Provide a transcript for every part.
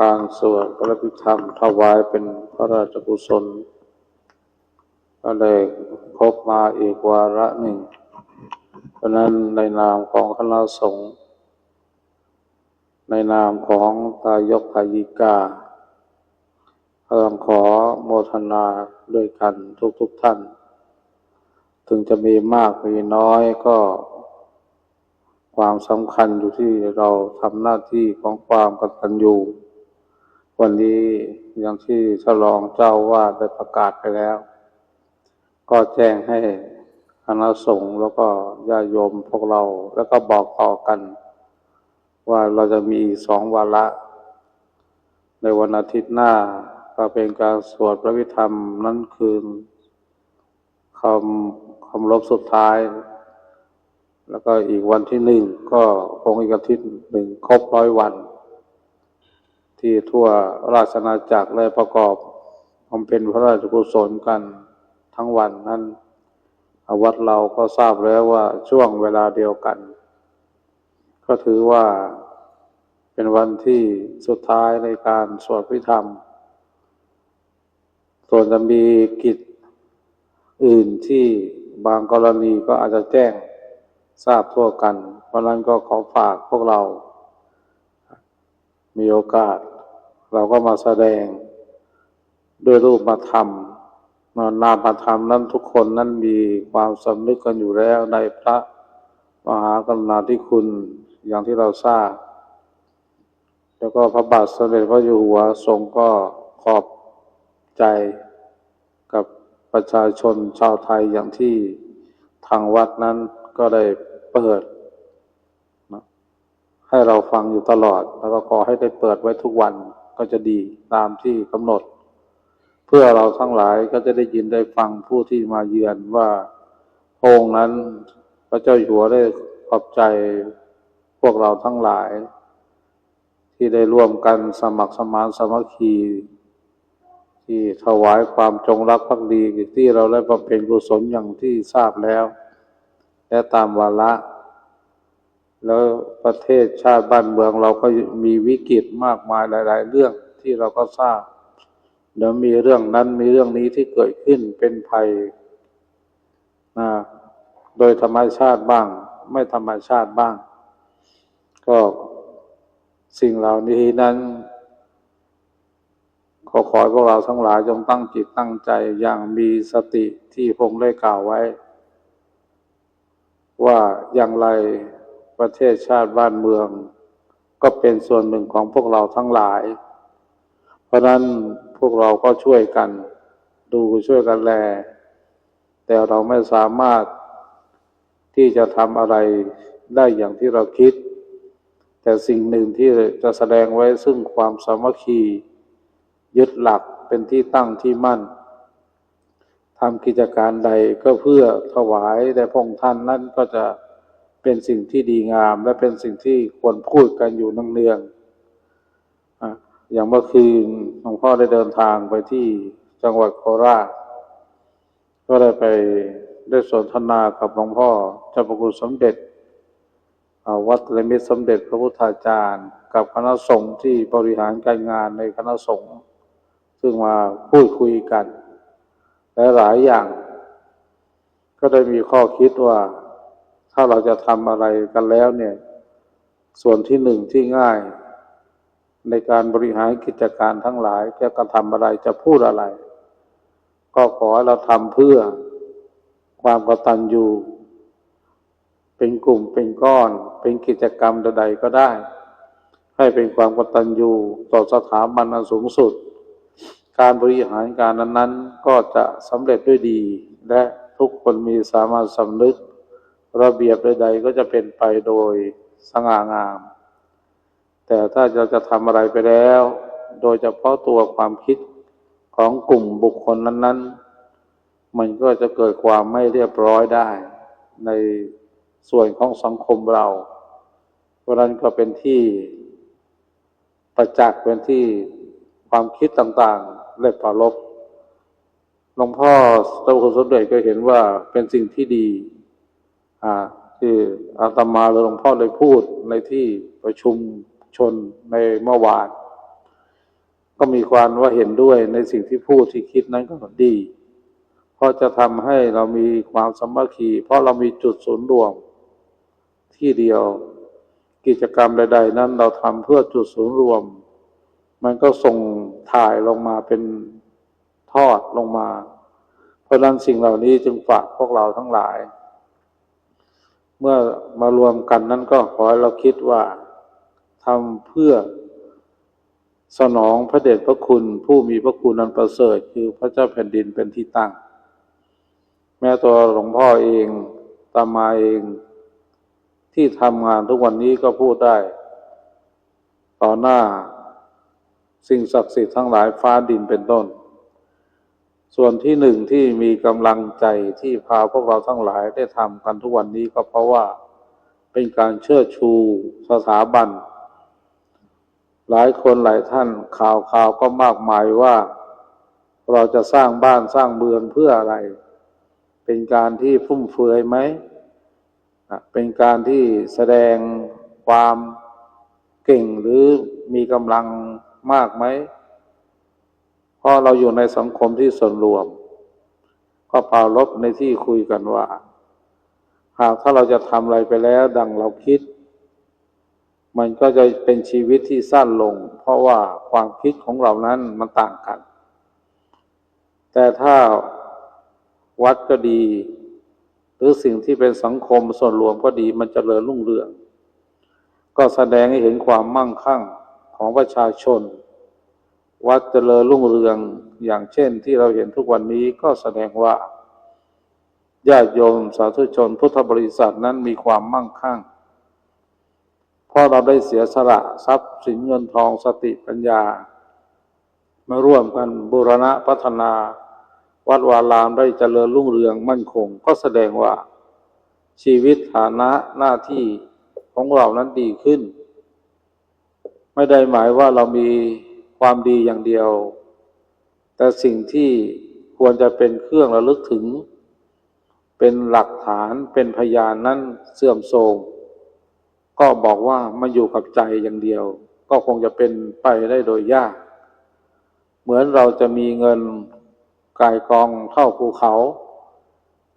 การสวดพระพิธรรมถวายเป็นพระราชกุศล ก็เลยครบมาอีกวาระหนึ่ง เพราะนั้นในนามของคณะสงฆ์ในนามของทายกทายิกาเพื่อขอโมทนาด้วยกันทุกๆทท่าน ถึงจะมีมากมีน้อยก็ความสำคัญอยู่ที่เราทำหน้าที่ของความกตัญญู วันนี้อย่างที่ฉลองเจ้าวาดได้ประกาศไปแล้ว ก็แจ้งให้คณะสงฆ์แล้วก็ญาโยมพวกเราแล้วก็บอกต่อกัน ว่าเราจะมีสองวาระในวันอาทิตย์หน้าก็เป็นการสวดพระวิธรรมนั่นคืนคำคำลบสุดท้าย แล้วก็อีกวันที่หนึ่งก็คงอีกอาทิตย์หนึ่งครบร้อยวัน ที่ทั่วราชอาณาจักรและประกอบบำเพ็ญพระราชกุศลกันทั้งวันนั้นวัดเราก็ทราบแล้วว่าช่วงเวลาเดียวกัน ก็ถือว่าเป็นวันที่สุดท้ายในการสวดพิธรรม ส่วนจะมีกิจอื่นที่บางกรณีก็อาจจะแจ้งทราบทั่วกัน เพราะนั้นก็ขอฝากพวกเรา มีโอกาส เราก็มาแสดงด้วยรูปมาทำนามมาทำนั้นทุกคนนั้นมีความสำนึกกันอยู่แล้วในพระมหากรุณาธิคุณอย่างที่เราทราบ แล้วก็พระบาทสมเด็จพระอยู่หัวทรงก็ขอบใจกับประชาชนชาวไทยอย่างที่ทางวัดนั้นก็ได้เปิด ให้เราฟังอยู่ตลอด แล้วก็ขอให้ได้เปิดไว้ทุกวันก็จะดีตามที่กำหนด เพื่อเราทั้งหลายก็จะได้ยินได้ฟังผู้ที่มาเยือนว่าองค์นั้นพระเจ้าอยู่หัวได้ขอบใจพวกเราทั้งหลาย ที่ได้ร่วมกันสมัครสมานสมัคคี ที่ถวายความจงรักภักดีที่เราได้บำเพ็ญกุศลอย่างที่ทราบแล้ว และตามวาระ แล้วประเทศชาติบ้านเมืองเราก็มีวิกฤตมากมายหลาย ๆ เรื่องที่เราก็ทราบเดี๋ยวมีเรื่องนั้นมีเรื่องนี้ที่เกิดขึ้นเป็นภัยนะโดยธรรมชาติบ้าง ไม่ธรรมชาติบ้าง ก็สิ่งเหล่านี้นั้นขอขอให้พวกเราทั้งหลายจงตั้งจิตตั้งใจอย่างมีสติที่พงได้กล่าวไว้ ว่าอย่างไร ประเทศชาติบ้านเมือง ก็เป็นส่วนหนึ่งของพวกเราทั้งหลาย เพราะนั้นพวกเราก็ช่วยกัน ดูช่วยกันแล แต่เราไม่สามารถที่จะทำอะไรได้อย่างที่เราคิด แต่สิ่งหนึ่งที่จะแสดงไว้ซึ่งความสามัคคี ยึดหลักเป็นที่ตั้งที่มั่นทำกิจการใดก็เพื่อถวายแด่พระองค์ท่านนั่นก็จะ เป็นสิ่งที่ดีงาม และเป็นสิ่งที่ควรพูดกันอยู่นังเนืองอย่างเมื่อคืนหลวงพ่อได้เดินทางไปที่จังหวัดโคราช ก็ได้ไปได้สนทนากับหลวงพ่อเจ้าพระคุณสมเด็จวัดเลมิตสมเด็จพระพุทธาจารย์ กับคณะสงฆ์ที่บริหารการงานในคณะสงฆ์ซึ่งมาพูดคุยกัน และหลายอย่าง ก็ได้มีข้อคิดว่า ถ้าเราจะทำอะไรกันแล้วเนี่ย ส่วนที่หนึ่งที่ง่าย ในการบริหารกิจการทั้งหลาย จะกระทำอะไรจะพูดอะไร ก็ขอให้เราทำเพื่อความกตัญญูเป็นกลุ่มเป็นก้อน เป็นกิจกรรมใดๆก็ได้ ให้เป็นความกตัญญูต่อสถาบันอันสูงสุด การบริหารการนั้นๆ ก็จะสำเร็จด้วยดี และทุกคนมีสามารถสำนึก ระเบียบใด ๆ ก็จะเป็นไปโดยสง่างาม แต่ถ้าเราจะทำอะไรไปแล้ว โดยเฉพาะตัวความคิดของกลุ่มบุคคลนั้น ๆ มันก็จะเกิดความไม่เรียบร้อยได้ ในส่วนของสังคมเรา เพราะนั้นก็เป็นที่ประจักษ์เป็นที่ความคิดต่างๆและปรารบหลวงพ่อเจ้าคุณสมเด็จก็เห็นว่าเป็นสิ่งที่ดี ที่อาตมาหลวงพ่อได้พูดในที่ประชุมชนในเมื่อวาน ก็มีความว่าเห็นด้วยในสิ่งที่พูดที่คิดนั้นก็ดี เพราะจะทำให้เรามีความสมัคคีเพราะเรามีจุดศูนย์รวมที่เดียว กิจกรรมใด ๆ นั้นเราทำเพื่อจุดศูนย์รวม มันก็ส่งถ่ายลงมาเป็นทอดลงมา เพราะนั้นสิ่งเหล่านี้จึงฝากพวกเราทั้งหลาย เมื่อมารวมกันนั้นก็ขอให้เราคิดว่าทำเพื่อสนองพระเดชพระคุณผู้มีพระคุณนันประเสริฐคือพระเจ้าแผ่นดินเป็นที่ตั้ง แม้ตัวหลวงพ่อเองตามาเองที่ทำงานทุกวันนี้ก็พูดได้ ต่อหน้าสิ่งศักดิ์สิทธิ์ทั้งหลายฟ้าดินเป็นต้น ส่วนที่หนึ่งที่มีกำลังใจที่พาพวกเราทั้งหลายได้ทำกันทุกวันนี้ก็เพราะว่าเป็นการเชิดชูสถาบัน หลายคนหลายท่านข่าวข่าวก็มากมายว่า เราจะสร้างบ้านสร้างเมืองเพื่ออะไร เป็นการที่ฟุ่มเฟือยไหม เป็นการที่แสดงความเก่งหรือมีกำลังมากไหม เพราะเราอยู่ในสังคมที่ส่วนรวม ก็ปารบในที่คุยกันว่า หากถ้าเราจะทำอะไรไปแล้ว ดังเราคิด มันก็จะเป็นชีวิตที่สั้นลง เพราะว่าความคิดของเรานั้นมันต่างกัน แต่ถ้าวัดก็ดี หรือสิ่งที่เป็นสังคมส่วนรวมก็ดีมันจเจริญรุ่งเรือง ก็แสดงให้เห็นความมั่งคั่งของประชาชน วัดเจริญรุ่งเรืองอย่างเช่นที่เราเห็นทุกวันนี้ก็แสดงว่าญาติโยมสาธุชนพุทธบริษัทนั้นมีความมั่งคั่งเพราะเราได้เสียสละทรัพย์สินเงินทองสติปัญญา มาร่วมกันบูรณะพัฒนา วัดวารามได้เจริญรุ่งเรืองมั่นคง ก็แสดงว่า ชีวิตฐานะหน้าที่ของเรานั้นดีขึ้น ไม่ได้หมายว่าเรามี ความดีอย่างเดียว แต่สิ่งที่ควรจะเป็นเครื่องระลึกถึง เป็นหลักฐานเป็นพยานนั้นเสื่อมโทรมก็บอกว่ามันอยู่กับใจอย่างเดียว ก็คงจะเป็นไปได้โดยยาก เหมือนเราจะมีเงินกายกองเท่าภูเขา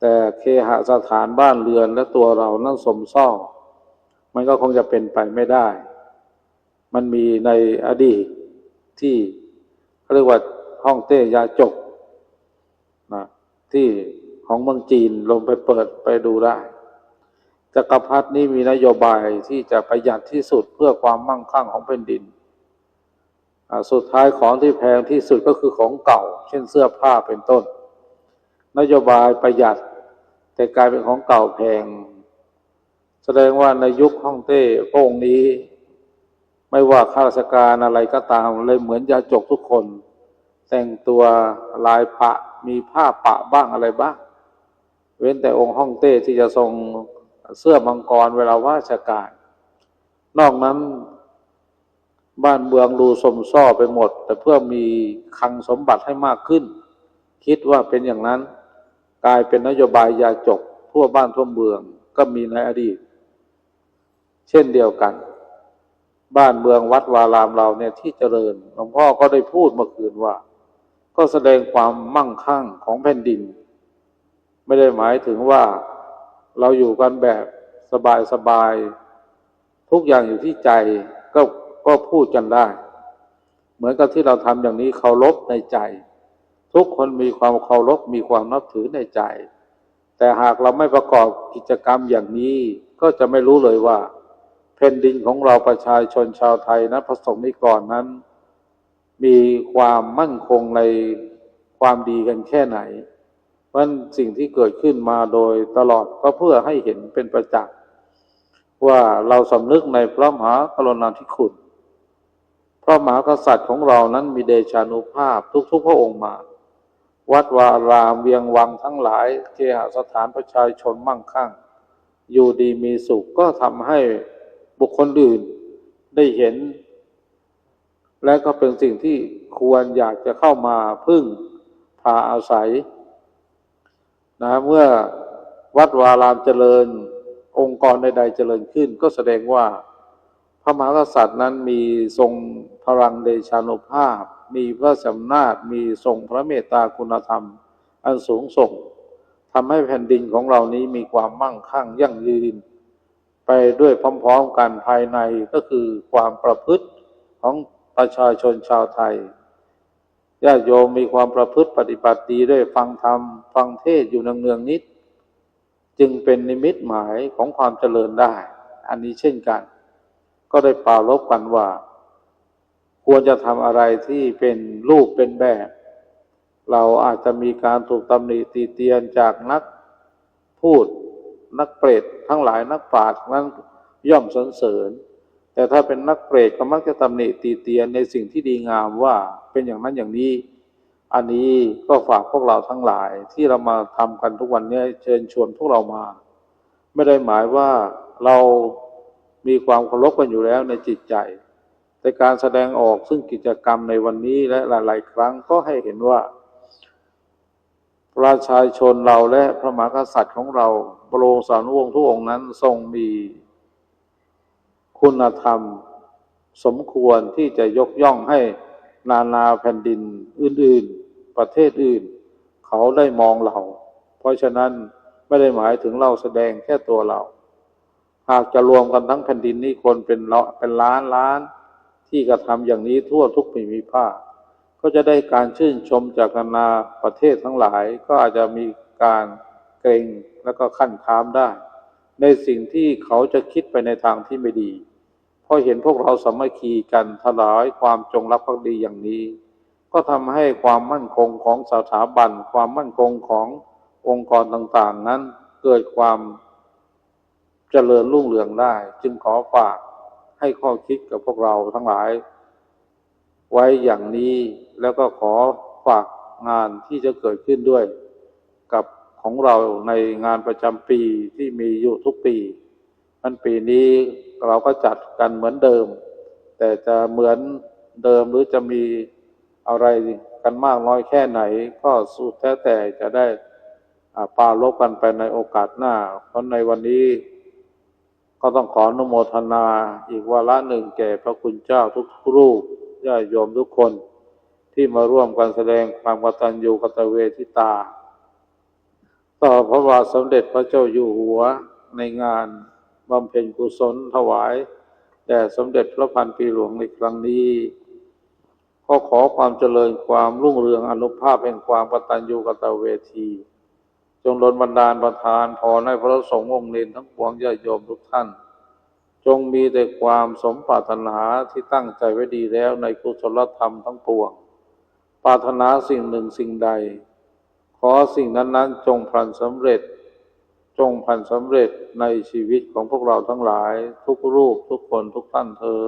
แต่เคหสถานบ้านเรือนและตัวเรานั่งสมซ่อมันก็คงจะเป็นไปไม่ได้ มันมีในอดีต ที่เขาเรียกว่าห้องเต้ยาจกนะที่ของเมืองจีนลงไปเปิดไปดูได้จักรพรรดินี่มีนโยบายที่จะประหยัดที่สุดเพื่อความมั่งคั่งของแผ่นดิน สุดท้ายของที่แพงที่สุดก็คือของเก่า เช่นเสื้อผ้าเป็นต้น นโยบายประหยัดแต่กลายเป็นของเก่าแพง แสดงว่าในยุคฮ่องเต้พระองค์นี้ ไม่ว่าข้าราชการอะไรก็ตามเลยเหมือนยาจกทุกคน แต่งตัวลายปะมีผ้าปะบ้างอะไรบ้าง เว้นแต่องค์ฮ่องเต้ที่จะทรงเสื้อมังกรเวลาว่าราชการ นอกนั้นบ้านเมืองดูสมซ่อไปหมด แต่เพื่อมีคลังสมบัติให้มากขึ้น คิดว่าเป็นอย่างนั้น กลายเป็นนโยบายยาจกทั่วบ้านทั่วเมืองก็มีในอดีต เช่นเดียวกัน บ้านเมืองวัดวารามเราเนี่ยที่เจริญหลวงพ่อก็ได้พูดเมื่อคืนว่า ก็แสดงความมั่งคั่งของแผ่นดิน ไม่ได้หมายถึงว่าเราอยู่กันแบบสบายๆทุกอย่างอยู่ที่ใจก็ก็พูดกันได้ เหมือนกับที่เราทำอย่างนี้เคารพในใจ ทุกคนมีความเคารพมีความนับถือในใจ แต่หากเราไม่ประกอบกิจกรรมอย่างนี้ ก็จะไม่รู้เลยว่า แผ่นดินของเราประชาชนชาวไทยนะพระสงฆ์นิกรนั้น มีความมั่นคงในความดีกันแค่ไหน เพราะสิ่งที่เกิดขึ้นมาโดยตลอดก็เพื่อให้เห็นเป็นประจักษ์ว่าเราสำนึกในพระมหากรุณาธิคุณ พระมหากษัตริย์ของเรานั้นมีเดชานุภาพทุกๆ พระองค์มา วัดวารามเวียงวังทั้งหลายเคหสถานประชาชนมั่งคั่ง อยู่ดีมีสุขก็ทำให้ บุคคลอื่นได้เห็น และก็เป็นสิ่งที่ควรอยากจะเข้ามาพึ่งพาอาศัยนะเมื่อวัดวารามเจริญองค์กรใด ๆ เจริญขึ้น ก็แสดงว่าพระมหากษัตริย์นั้นมีทรงพลังเดชานุภาพ มีพระสำนาจมีทรงพระเมตตาคุณธรรม อันสูงส่งทำให้แผ่นดินของเรานี้มีความมั่งคั่งยั่งยืน ไปด้วยพร้อมๆกันภายในก็คือความประพฤติของประชาชนชาวไทยญาติโยมมีความประพฤติปฏิบัติดีด้วยฟังธรรม ฟังเทศอยู่เนืองๆนิด จึงเป็นนิมิตหมายของความเจริญได้ อันนี้เช่นกัน ก็ได้ปารบกันว่า ควรจะทำอะไรที่เป็นรูปเป็นแบบ เราอาจจะมีการถูกตำหนิตีเตียนจากนักพูด นักเปรตทั้งหลายนักปราชญ์นั้นย่อมสรรเสริญ แต่ถ้าเป็นนักเปรตก็มักจะตำหนิตีเตียนในสิ่งที่ดีงามว่าเป็นอย่างนั้นอย่างนี้ อันนี้ก็ฝากพวกเราทั้งหลายที่เรามาทำกันทุกวันนี้เชิญชวนพวกเรามา ไม่ได้หมายว่าเรามีความเคารพกันอยู่แล้วในจิตใจ แต่การแสดงออกซึ่งกิจกรรมในวันนี้และหลาย ๆ ครั้งก็ให้เห็นว่า ระชาชนเราและพระมหากษัตริย์ของเราบรมสารวงศ์ทุกองค์นั้นทรงมีคุณธรรมสมควรที่จะยกย่องให้นานาแผ่นดินอื่น ๆ ประเทศอื่น เขาได้มองเรา เพราะฉะนั้นไม่ได้หมายถึงเราแสดงแค่ตัวเรา หากจะรวมกันทั้งแผ่นดินนี้คนเป็นเละเป็นล้านล้านที่กระทำอย่างนี้ทั่วทุกภูมิภาค ก็จะได้การชื่นชมจากนานาประเทศทั้งหลาย ก็อาจจะมีการเกรงแล้วก็ขั้นค้ามได้ ในสิ่งที่เขาจะคิดไปในทางที่ไม่ดีเพราะเห็นพวกเราสามัคคีกันถลายความจงรักภักดีอย่างนี้ ก็ทำให้ความมั่นคงของสถาบัน ความมั่นคงขององค์กรต่างๆ นั้นเกิดความเจริญรุ่งเรืองได้ จึงขอฝากให้ข้อคิดกับพวกเราทั้งหลาย ไว้อย่างนี้ แล้วก็ขอฝากงานที่จะเกิดขึ้นด้วย กับของเราในงานประจำปีที่มีอยู่ทุกปีมันปีนี้เราก็จัดกันเหมือนเดิม แต่จะเหมือนเดิมหรือจะมีอะไรกันมากน้อยแค่ไหน ก็สุดแท้แต่จะได้อ่าปาลบกันไปในโอกาสหน้า เพราะในวันนี้ ก็ต้องขออนุโมทนา อีกวาระหนึ่งแก่พระคุณเจ้าทุกรูปญาติโยมทุกคน ที่มาร่วมกันแสดงความกตัญญูกตเวทิตา ต่อพระบาทสมเด็จพระเจ้าอยู่หัวในงานบำเพ็ญกุศลถวายแด่สมเด็จพระพันปีหลวงในครั้งนี้ก็ขอความเจริญความรุ่งเรืองอนุภาพแห่งความกตัญญูกตเวที จงดลบันดาลประทานพรให้พระสงฆ์องค์เนรทั้งปวงญาติโยมทุกท่าน จงมีแต่ความสมปรารถนาที่ตั้งใจไว้ดีแล้วในกุศลธรรมทั้งปวง รารถนาสิ่งหนึ่งสิ่งใด ขอสิ่งนั้นๆ จงพันสำเร็จ จงพันสำเร็จในชีวิตของพวกเราทั้งหลาย ทุกรูปทุกคนทุกท่านเทอ